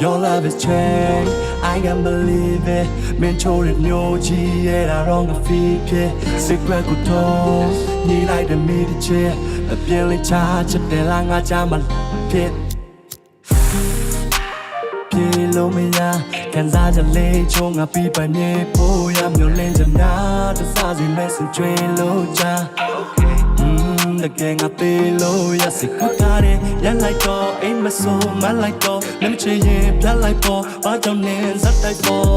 Your love is change I can't believe it မင်းချိုးတဲ့မျိုးကြီးရဲ့ဒါတော့ငါ feel ဖြစ် secret ကိုတော့ညီလိုက်တဲ့မိတစ်ချက်အပြင်းလေးချချစ်တယ်လားငါချမဖြစ်ပြေလို့မရခံစားကြလေချုံငါပြီးပနေပို့ရမျိုးလင်းချင်များတစားစီ message တွေလို့ချာ တကယ်ငါသေးလို့ရစိတ်ကူကားတယ်ရလိုက်တော့အိမ်မဆိုးမလိုက်တော့နမချင်ရင်ပြလိုက်ပေါ်ဘာကြောင့်လဲဇက်တိုက်ပေါ်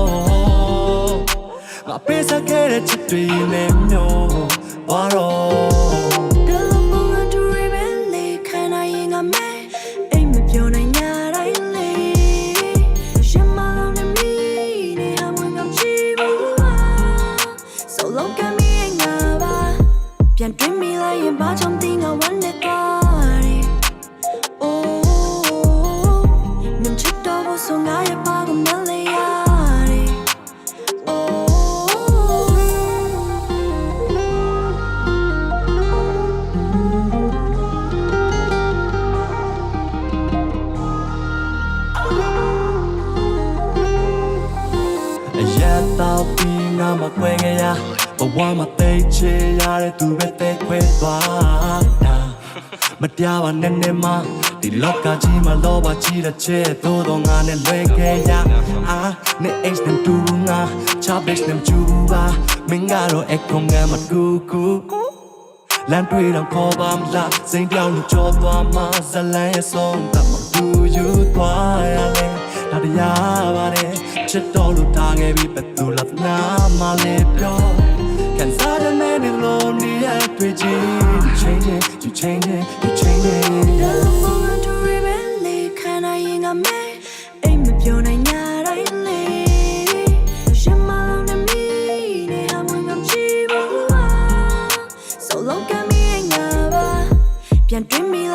ငါပေးစခဲ့တဲ့ချစ်တွေနဲ့မျိုးဘာတော့ The love will do rebelly can I in a man အိမ်မပြောနိုင်ညတိုင်းလေး ရှင်မလုံးနဲ့မီနေဟမဝင်ကချီဘူးပါ So long can me ငါပါပြန်တွေ့မိလိုက်ရင် ဘာကြောင့်တင်းငါဝမ်းနဲ့သွားတယ် Oh မချစ်တော့ဘူးဆိုငါရဲ့ပါကမလေးရတယ်အရက်တော့ပြီးငါမခွဲခဲ့ရဘဝမှာသိချေရတဲ့သူပဲတဲ့ခွဲသွားတာမတရားပါနဲ့နဲ့မဒီလောကကြီးမှာလောဘကြီးတဲ့ချဲသို့တော့ငါနဲ့လွဲခဲ့ရအာနဲ့ H နဲ့တူငါချာဘစ်နဲ့ကျူပါမင်းကတော့အကောင်ငါမကူကူလမ်းတွေတော့ခေါ်ပါမလားစိန်ပြောင်းလို့ကြောသွားမှဇလန်ရဲ့ဆုံးတမကူယူသွားရလဲဒါတရားပါတယ်ချစ်တော်လို့ထားခဲ့ပြီးဘယ်သူလားနာမလေးပြော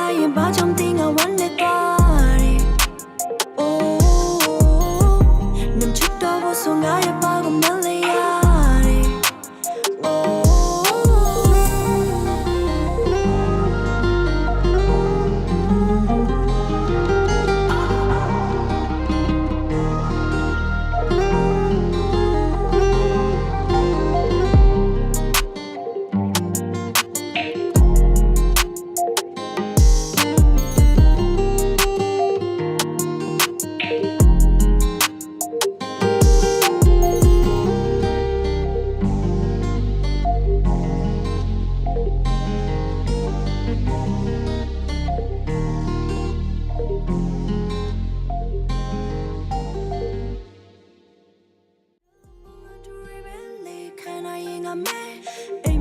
တွေ့မိလိုက်ရင်ဘာကြော me.